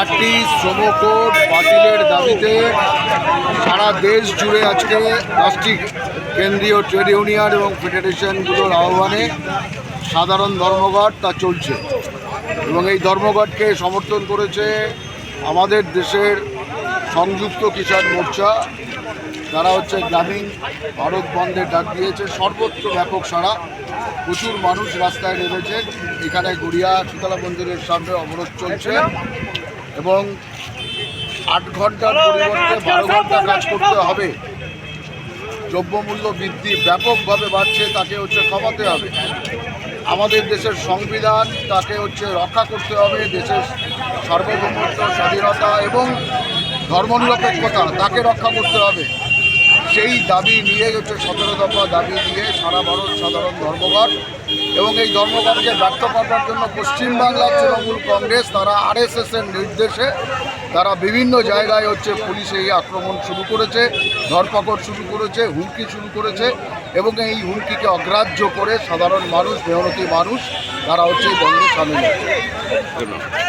চারটি শ্রম কোড বাতিলের দাবিতে সারা দেশ জুড়ে আজকে দশটি কেন্দ্রীয় ট্রেড ইউনিয়ন এবং ফেডারেশনগুলোর আহ্বানে সাধারণ ধর্মঘট তা চলছে। এবং এই ধর্মঘটকে সমর্থন করেছে আমাদের দেশের সংযুক্ত কিষাণ মোর্চা। তারা হচ্ছে গ্রামীণ ভারত বন্ধে ডাক দিয়েছে, সর্বত্র ব্যাপক সারা প্রচুর মানুষ রাস্তায় নেমেছে। এখানে গড়িয়া শীতলা মন্দিরের সামনে অবরোধ চলছে। এবং আট ঘণ্টার পরিবর্তে বারো ঘণ্টা কাজ করতে হবে। দ্রব্যমূল্য বৃদ্ধি ব্যাপকভাবে বাড়ছে তাকে হচ্ছে কমাতে হবে। আমাদের দেশের সংবিধান তাকে হচ্ছে রক্ষা করতে হবে। দেশের সার্বভৌমত্ব স্বাধীনতা এবং ধর্মনিরপেক্ষতা তাকে রক্ষা করতে হবে। সেই দাবি নিয়ে হচ্ছে সতেরো দফা দাবি নিয়ে সারা ভারত সাধারণ ধর্মঘট এবং এই ধর্মঘটকে ব্যর্থ করার জন্য পশ্চিমবাংলার তৃণমূল কংগ্রেস, তারা আরএসএস এর নির্দেশে তারা বিভিন্ন জায়গায় হচ্ছে পুলিশ এই আক্রমণ শুরু করেছে, ধরপাকড় শুরু করেছে, হুমকি শুরু করেছে এবং এই হুমকিকে অগ্রাহ্য করে সাধারণ মানুষ, মেহনতি মানুষ, তারা হচ্ছে এই বন্ধে সামিল হচ্ছে